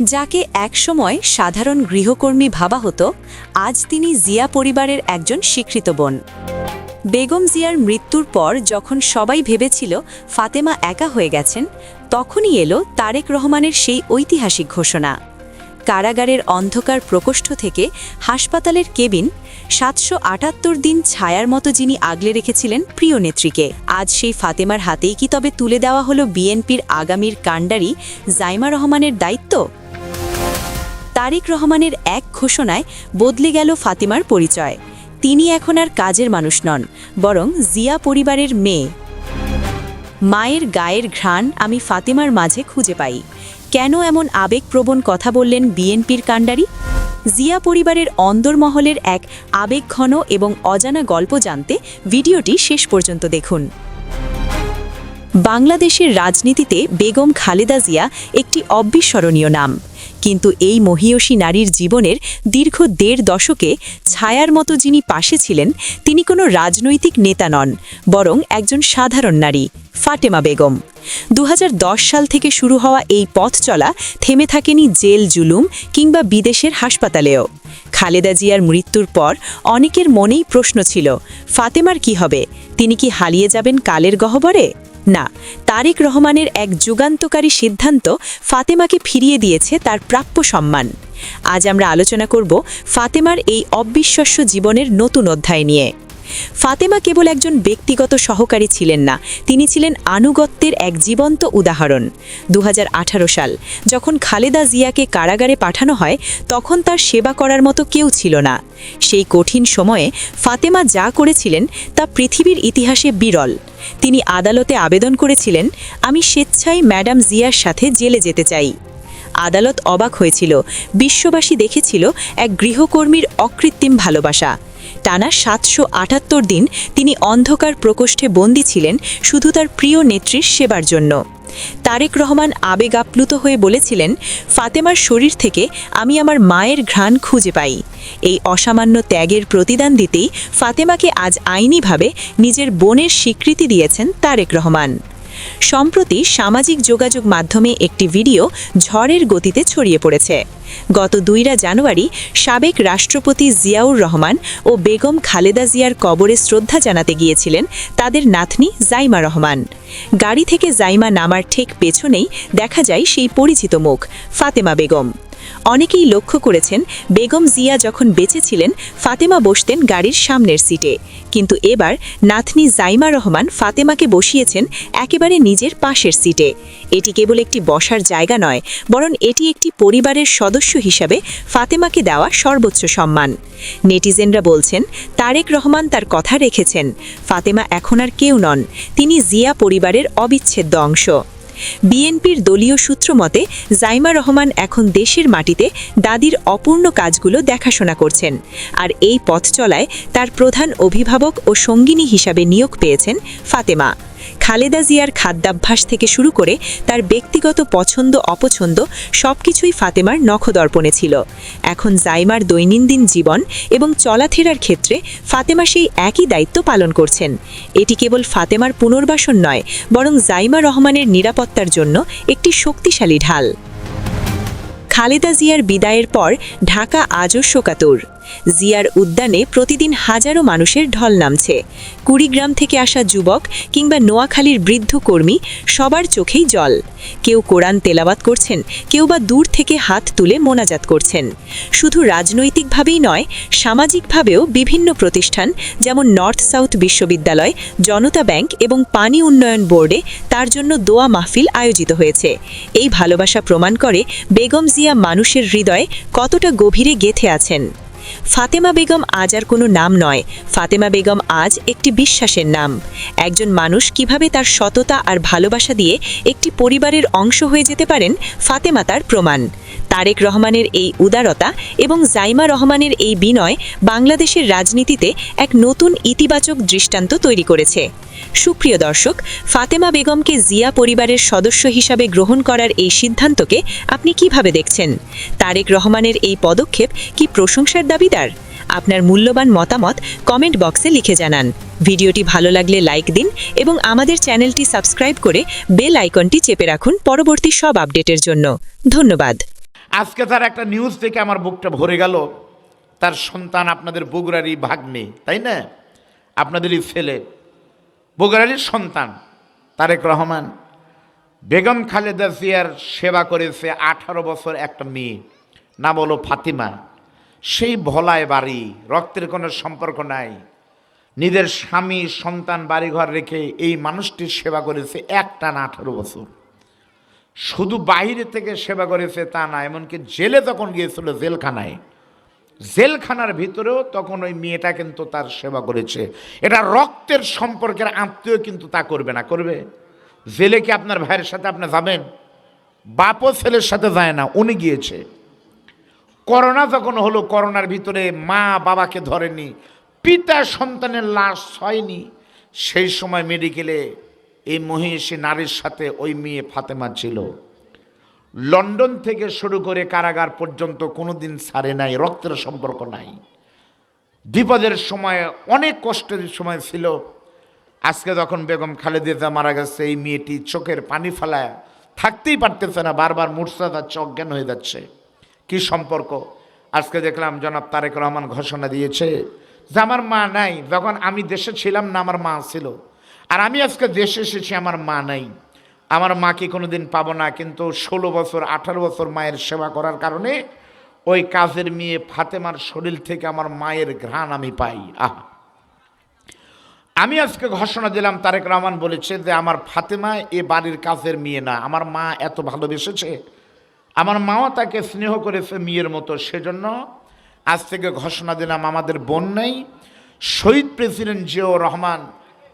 যাকে একসময় সাধারণ গৃহকর্মী ভাবা হতো, আজ তিনি জিয়া পরিবারের একজন স্বীকৃত বোন। বেগম জিয়ার মৃত্যুর পর যখন সবাই ভেবেছিল ফাতেমা একা হয়ে গেছেন, তখনই এলো তারেক রহমানের সেই ঐতিহাসিক ঘোষণা। কারাগারের অন্ধকার প্রকোষ্ঠ থেকে হাসপাতালের কেবিন, সাতশো আটাত্তর দিন ছায়ার মতো যিনি আগলে রেখেছিলেন প্রিয় নেত্রীকে। আজ সেই ফাতেমার হাতেই কি তবে তুলে দেওয়া হলো বিএনপির আগামীর কাণ্ডারি জাইমা রহমানের দায়িত্ব? তারেক রহমানের এক ঘোষণায় বদলে গেল ফাতিমার পরিচয়। তিনি এখন আর কাজের মানুষ নন, বরং জিয়া পরিবারের মেয়ে। মায়ের গায়ের ঘ্রাণ আমি ফাতিমার মাঝে খুঁজে পাই। কেন এমন আবেগপ্রবণ কথা বললেন বিএনপির কাণ্ডারি? জিয়া পরিবারের অন্দরমহলের এক আবেগঘন এবং অজানা গল্প জানতে ভিডিওটি শেষ পর্যন্ত দেখুন। বাংলাদেশের রাজনীতিতে বেগম খালেদা জিয়া একটি অবিস্মরণীয় নাম। কিন্তু এই মহীয়সী নারীর জীবনের দীর্ঘ দেড় দশকে ছায়ার মতো যিনি পাশে ছিলেন, তিনি কোনো রাজনৈতিক নেতা নন, বরং একজন সাধারণ নারী, ফাতেমা বেগম। দু হাজার দশ সাল থেকে শুরু হওয়া এই পথ চলা থেমে থাকেনি জেল, জুলুম কিংবা বিদেশের হাসপাতালেও। খালেদা জিয়ার মৃত্যুর পর অনেকের মনেই প্রশ্ন ছিল, ফাতেমার কি হবে? তিনি কি হারিয়ে যাবেন কালের গহ্বরে? না, তারেক রহমানের এক যুগান্তকারী সিদ্ধান্ত ফাতেমাকে ফিরিয়ে দিয়েছে তার প্রাপ্য সম্মান। আজ আমরা আলোচনা করব ফাতেমার এই অবিশ্বাস্য জীবনের নতুন অধ্যায় নিয়ে। ফাতেমা কেবল একজন ব্যক্তিগত সহকারী ছিলেন না, তিনি ছিলেন আনুগত্যের এক জীবন্ত উদাহরণ। দু হাজার আঠারো সাল, যখন খালেদা জিয়াকে কারাগারে পাঠানো হয়, তখন তার সেবা করার মতো কেউ ছিল না। সেই কঠিন সময়ে ফাতেমা যা করেছিলেন, তা পৃথিবীর ইতিহাসে বিরল। তিনি আদালতে আবেদন করেছিলেন, আমি স্বেচ্ছায় ম্যাডাম জিয়ার সাথে জেলে যেতে চাই। আদালত অবাক হয়েছিল, বিশ্ববাসী দেখেছিল এক গৃহকর্মীর অকৃত্রিম ভালোবাসা। টানা সাতশো আটাত্তর দিন তিনি অন্ধকার প্রকোষ্ঠে বন্দী ছিলেন শুধু তার প্রিয় নেত্রীর সেবার জন্য। তারেক রহমান আবেগ আপ্লুত হয়ে বলেছিলেন, ফাতেমার শরীর থেকে আমি আমার মায়ের ঘ্রাণ খুঁজে পাই। এই অসামান্য ত্যাগের প্রতিদান দিতেই ফাতেমাকে আজ আইনিভাবে নিজের বোনের স্বীকৃতি দিয়েছেন তারেক রহমান। সম্প্রতি সামাজিক যোগাযোগ মাধ্যমে একটি ভিডিও ঝড়ের গতিতে ছড়িয়ে পড়েছে। গত দুইরা জানুয়ারি সাবেক রাষ্ট্রপতি জিয়াউর রহমান ও বেগম খালেদা জিয়ার কবরে শ্রদ্ধা জানাতে গিয়েছিলেন তাদের নাতনি জাইমা রহমান। গাড়ি থেকে জাইমা নামার ঠিক পেছনেই দেখা যায় সেই পরিচিত মুখ, ফাতেমা বেগম। অনেকেই লক্ষ্য করেছেন বেগম জিয়া যখন বেঁচে ছিলেন, ফাতেমা বসতেন গাড়ির সামনের সিটে। কিন্তু এবার নাতনি জাইমা রহমান ফাতেমাকে বসিয়েছেন একেবারে নিজের পাশের সিটে। এটি কেবল একটি বসার জায়গা নয়, বরং এটি একটি পরিবারের সদস্য হিসাবে ফাতেমাকে দেওয়া সর্বোচ্চ সম্মান। নেটিজেনরা বলছেন, তারেক রহমান তার কথা রেখেছেন, ফাতেমা এখন আর কেউ নন, তিনি জিয়া পরিবারের অবিচ্ছেদ্য অংশ। বিএনপির দলীয় সূত্র মতে, জাইমা রহমান এখন দেশের মাটিতে দাদির অপূর্ণ কাজগুলো দেখাশোনা করছেন। আর এই পথ চলায় তার প্রধান অভিভাবক ও সঙ্গিনী হিসাবে নিয়োগ পেয়েছেন ফাতেমা। খালেদা জিয়ার খাদ্যাভ্যাস থেকে শুরু করে তার ব্যক্তিগত পছন্দ, অপছন্দ সবকিছুই ফাতেমার নখদর্পণে ছিল। এখন জাইমার দৈনন্দিন জীবন এবং চলাফেরার ক্ষেত্রে ফাতেমা সেই একই দায়িত্ব পালন করছেন। এটি কেবল ফাতেমার পুনর্বাসন নয়, বরং জাইমা রহমানের নিরাপত্তার জন্য একটি শক্তিশালী ঢাল। খালেদা জিয়ার বিদায়ের পর ঢাকা আজও শোকাতুর। জিয়ার উদ্যানে প্রতিদিন হাজারো মানুষের ঢল নামছে। কুড়িগ্রাম থেকে আসা যুবক কিংবা নোয়াখালীর বৃদ্ধ কর্মী সবার চোখেই জল। কেউ কোরআন তেলাবাত করছেন, কেউ বা দূর থেকে হাত তুলে মোনাজাত করছেন। শুধু রাজনৈতিকভাবেই নয়, সামাজিকভাবেও বিভিন্ন প্রতিষ্ঠান, যেমন নর্থ সাউথ বিশ্ববিদ্যালয়, জনতা ব্যাংক এবং পানি উন্নয়ন বোর্ডে তার জন্য দোয়া মাহফিল আয়োজিত হয়েছে। এই ভালোবাসা প্রমাণ করে বেগম জিয়া মানুষের হৃদয়ে কতটা গভীরে গেথে আছেন। ফাতেমা বেগম আজ আর কোনো নাম নয়। ফাতেমা বেগম আজ একটি বিশ্বাসের নাম। একজন মানুষ কীভাবে তার সততা আর ভালোবাসা দিয়ে একটি পরিবারের অংশ হয়ে যেতে পারেন, ফাতেমা তার প্রমাণ। তারেক রহমানের এই উদারতা এবং জাইমা রহমানের এই বিনয় বাংলাদেশের রাজনীতিতে এক নতুন ইতিবাচক দৃষ্টান্ত তৈরি করেছে। সুপ্রিয় দর্শক, ফাতেমা বেগমকে জিয়া পরিবারের সদস্য হিসাবে গ্রহণ করার এই সিদ্ধান্তকে আপনি কীভাবে দেখছেন? তারেক রহমানের এই পদক্ষেপ কি প্রশংসার দাবিদার। আপনার মূল্যবান মতামত কমেন্ট বক্সে লিখে জানান। ভিডিওটি ভালো লাগলে লাইক দিন এবং আমাদের চ্যানেলটি সাবস্ক্রাইব করে বেল আইকনটি চেপে রাখুন পরবর্তী সব আপডেটের জন্য। ধন্যবাদ। আজকে তার একটা নিউজ থেকে আমার বুকটা ভরে গেল। তার সন্তান আপনাদের বগুড়ারই ভাগ্নে, তাই না? আপনাদেরই ছেলে। বগুড়ারই সন্তান, তারেক রহমান। বেগম খালেদা জিয়ার সেবা করেছে আঠারো বছর একটা মেয়ে। নাম হলো ফাতিমা। সেই ভোলায় বাড়ি, রক্তের কোনো সম্পর্ক নাই। নিজের স্বামী, সন্তান, বাড়িঘর রেখে এই মানুষটির সেবা করেছে একটা না আঠারো বছর। শুধু বাইরে থেকে সেবা করেছে তা না, এমনকি জেলে তখন গিয়েছিল জেলখানায়, জেলখানার ভিতরেও তখন ওই মেয়েটা কিন্তু তার সেবা করেছে। এটা রক্তের সম্পর্কের আত্মীয় কিন্তু তা করবে না, করবে? জেলে কি আপনার ভাইয়ের সাথে আপনি যাবেন? বাপও ছেলের সাথে যায় না, উনি গিয়েছে। করোনা যখন হলো, করোনার ভিতরে মা বাবাকে ধরেনি, পিতা সন্তানের লাশ হয়নি, সেই সময় মেডিকেলে এই মহিষী নারীর সাথে ওই মেয়ে ফাতেমা ছিল। লন্ডন থেকে শুরু করে কারাগার পর্যন্ত কোনো দিন ছাড়ে নাই, রক্তের সম্পর্ক নাই। বিপদের সময়, অনেক কষ্টের সময় ছিল। আজকে যখন বেগম খালেদিজা মারা গেছে, এই মেয়েটি চোখের পানি ফেলায়, থাকতেই পারতেছে না, বারবার মূর্ছা যাচ্ছে অজ্ঞান হয়ে যাচ্ছে। কি সম্পর্ক? আজকে দেখলাম জনাব তারেক রহমান ঘোষণা দিয়েছে যে আমার মা নাই, যখন আমি দেশে ছিলাম না আমার মা ছিল। আর আমি আজকে দেশে এসেছি, আমার মা নাই। আমার মাকে কোনো দিন পাবো না, কিন্তু ষোলো বছর, আঠারো বছর মায়ের সেবা করার কারণে ওই কাজের মেয়ে ফাতেমার শরীর থেকে আমার মায়ের ঘ্রাণ আমি পাই। আহ। আমি আজকে ঘোষণা দিলাম, তারেক রহমান বলেছে যে আমার ফাতেমা এ বাড়ির কাজের মেয়ে না, আমার মা এত ভালোবেসেছে আমার মাও তাকে স্নেহ করেছে মেয়ের মতো, সেজন্য আজ থেকে ঘোষণা দিলাম, আমাদের বোন নেই। শহীদ প্রেসিডেন্ট জিয়াউর রহমান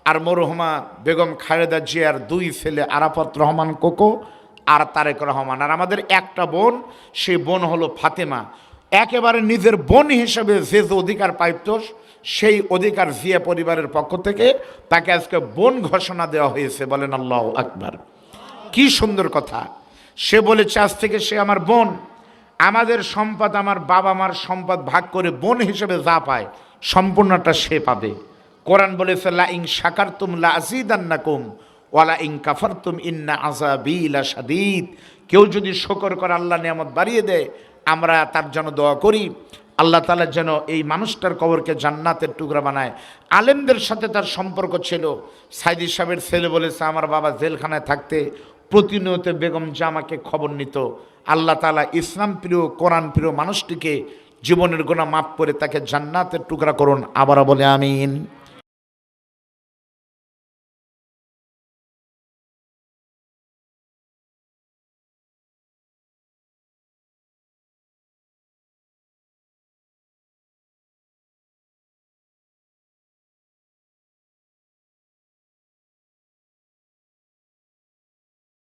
আর মরহুমা বেগম খালেদা জিয়ার দুই ছেলে আরাফত রহমান কোকো আর তারেক রহমান। আর আমাদের একটা বোন, সেই বোন হলো ফাতেমা। একেবারে নিজের বোন হিসেবে যে যে অধিকার পাইত, সেই অধিকার জিয়া পরিবারের পক্ষ থেকে তাকে আজকে বোন ঘোষণা দেওয়া হয়েছে। বলেন আল্লাহ আকবার। কি সুন্দর কথা। সে বলেছে, আজ থেকে সে আমার বোন। আমাদের সম্পদ আমার বাবা মার সম্পদ ভাগ করে বোন হিসেবে যা পায়, সম্পূর্ণটা সে পাবে। কোরআন বলেছে লা ইং শাকার তুম লা আজিদান্নাকুম ওয়ালা ইং কাফার তুম ইন্না আজাবি লা সাদিদ কেউ যদি শকর করে আল্লাহ নিয়ামত বাড়িয়ে দেয়, আমরা তার জন্য দোয়া করি। আল্লাহ তালা যেন এই মানুষটার কবরকে জান্নাতের টুকরা বানায়। আলেমদের সাথে তার সম্পর্ক ছিল। সাইদি সাহেবের ছেলে বলেছে, আমার বাবা জেলখানায় থাকতে প্রতিনিয়ত বেগম জামাকে খবর নিত। আল্লাহ তালা ইসলাম প্রিয়, কোরআন প্রিয় মানুষটিকে জীবনের গোনা মাপ করে তাকে জান্নাতের টুকরা করুন। আবারও বলে, আমিন।